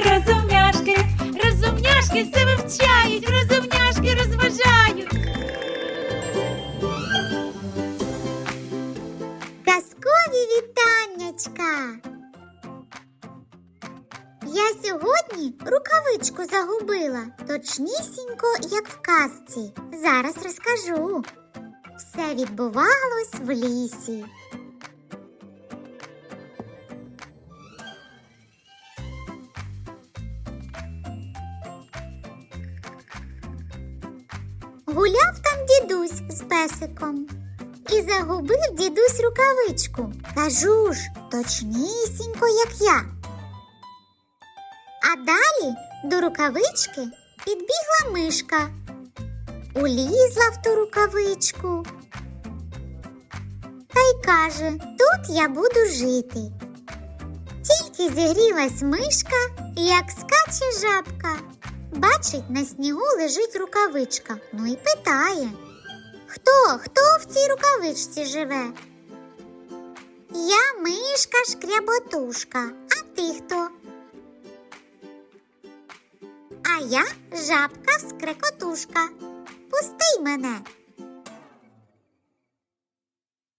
розумняшки, розумняшки все вивчають, розумняшки розважають. Казкові вітаннячка. Я сьогодні рукавичку загубила, точнісінько, як в казці. Зараз розкажу. Все відбувалось в лісі. Гуляв там дідусь з песиком. І загубив дідусь рукавичку. Кажу ж, точнісінько, як я. А далі до рукавички підбігла мишка, улізла в ту рукавичку. Та й каже, тут я буду жити. Тільки зігрілась мишка, як скаче жабка. Бачить, на снігу лежить рукавичка, ну і питає. Хто? Хто в цій рукавичці живе? Я мишка шкряботушка. А ти хто? А я жабка скрекотушка. Пусти мене.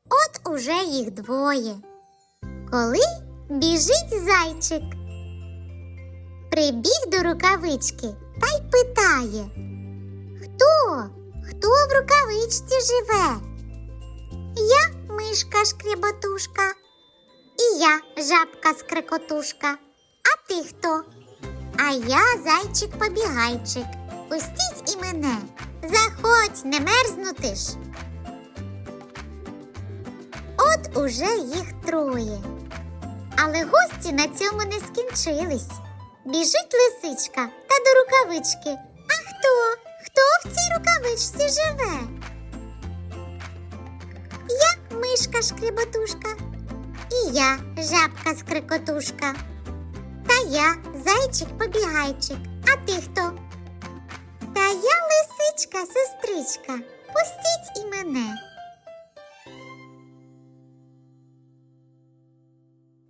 От уже їх двоє. Коли біжить зайчик. Прибіг до рукавички та й питає. Хто? Хто в рукавичці живе? Я мишка шкряботушка. І я жабка скрекотушка. А ти хто? А я зайчик побігайчик. Пустіть і мене. Заходь, не мерзнути ж. От уже їх троє. Але гості на цьому не скінчились. Біжить лисичка та до рукавички. А хто? Хто в цій рукавичці живе? Я мишка шкріботушка. І я жабка скрикотушка. Та я зайчик побігайчик. А ти хто? Та я лисичка, сестричка. Пустіть і мене.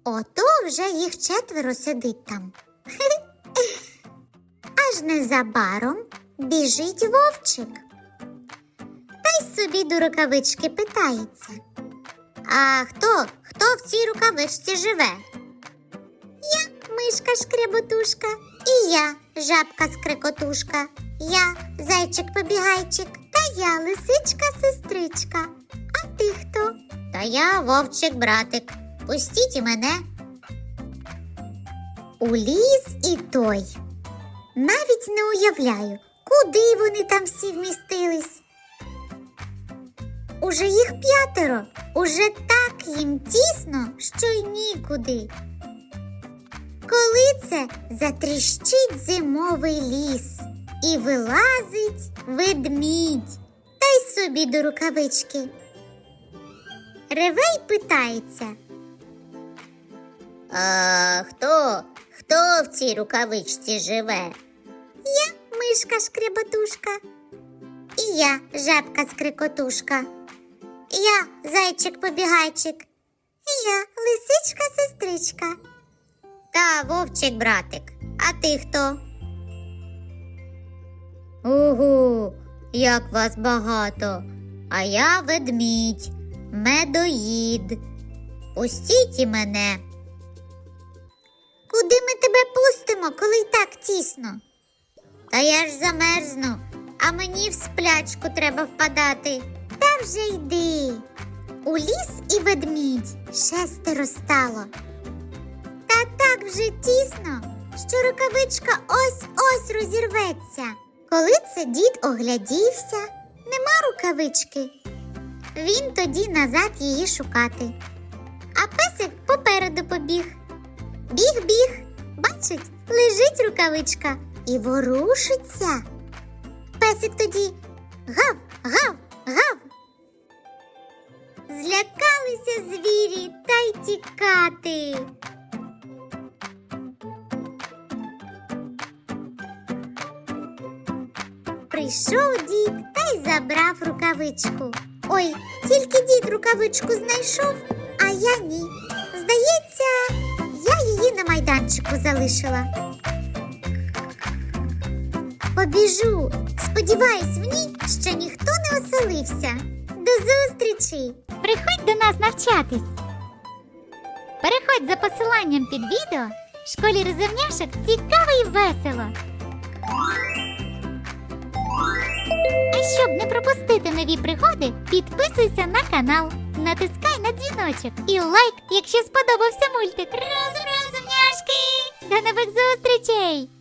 Ото вже їх четверо сидить там. Аж незабаром біжить вовчик. Та й собі до рукавички питається. А хто? Хто в цій рукавичці живе? Я мишка шкряботушка, і я жабка скрикотушка, я зайчик побігайчик, та я лисичка сестричка. А ти хто? Та я вовчик братик. Пустіть мене. У ліс і той. Навіть не уявляю, куди вони там всі вмістились. Уже їх п'ятеро, уже так їм тісно, що й нікуди. Коли це затріщить зимовий ліс і вилазить ведмідь, та й собі до рукавички. Реве й питається. А хто? Хто в цій рукавичці живе? Мишка шкряботушка. І я жабка скрикотушка. Я зайчик побігайчик. І я лисичка сестричка. Та вовчик братик. А ти хто? Угу, як вас багато. А я ведмідь, медоїд. Пустіть і мене. Куди ми тебе пустимо, коли й так тісно? Та я ж замерзну, а мені в сплячку треба впадати. Та вже йди. У ліс і ведмідь шестеро стало. Та так вже тісно, що рукавичка ось ось розірветься. Коли це дід оглядівся, нема рукавички. Він тоді назад її шукати. А песик попереду побіг. Біг, біг, бачить, лежить рукавичка і ворушиться. Песик тоді гав, гав, гав. Злякалися звірі та й тікати. Прийшов дід та й забрав рукавичку. Ой, тільки дід рукавичку знайшов, а я ні. Здається, я її на майданчику залишила. Побіжу. Сподіваюсь в ній, що ніхто не оселився. До зустрічі! Приходь до нас навчатись. Переходь за посиланням під відео. Школі розумняшок цікаво і весело. А щоб не пропустити нові пригоди, підписуйся на канал, натискай на дзвіночок і лайк, якщо сподобався мультик. Розумняшки! До нових зустрічей!